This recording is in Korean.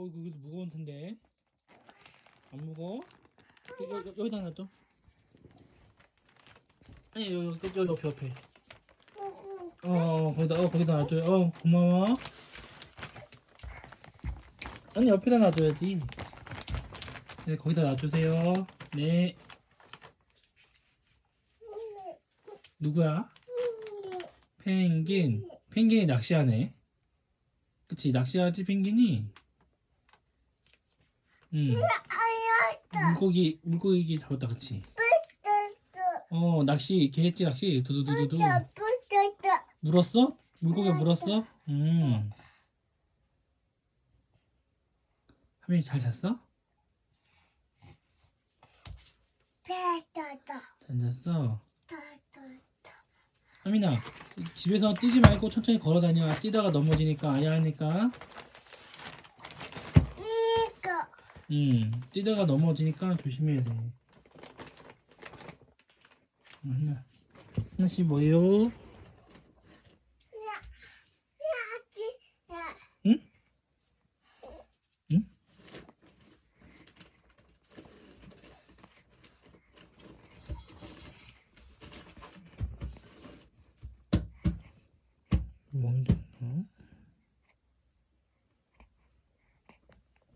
어 이거 무거운 텐데. 안 무거워? 여, 여, 여기다 놔둬. 아니 여기 여기 옆에 옆에. 어, 어 거기다 어 거기다 놔줘요. 어 고마워. 아니 옆에다 놔둬야지. 네 거기다 놔주세요. 네. 누구야? 펭귄. 펭귄이 낚시하네. 그치 낚시하지 펭귄이. 응. 물고기 물고기 잡았다 그치. 어 낚시 개 했지 낚시 두두두두두. 물었어? 물고기 물었어? 음. 하민이 잘 잤어? 잘 잤어? 하민아 집에서 뛰지 말고 천천히 걸어 다녀 뛰다가 넘어지니까 아야 하니까 음 뛰다가 넘어지니까 조심해야 돼 음, 하나 하나씩 뭐예요?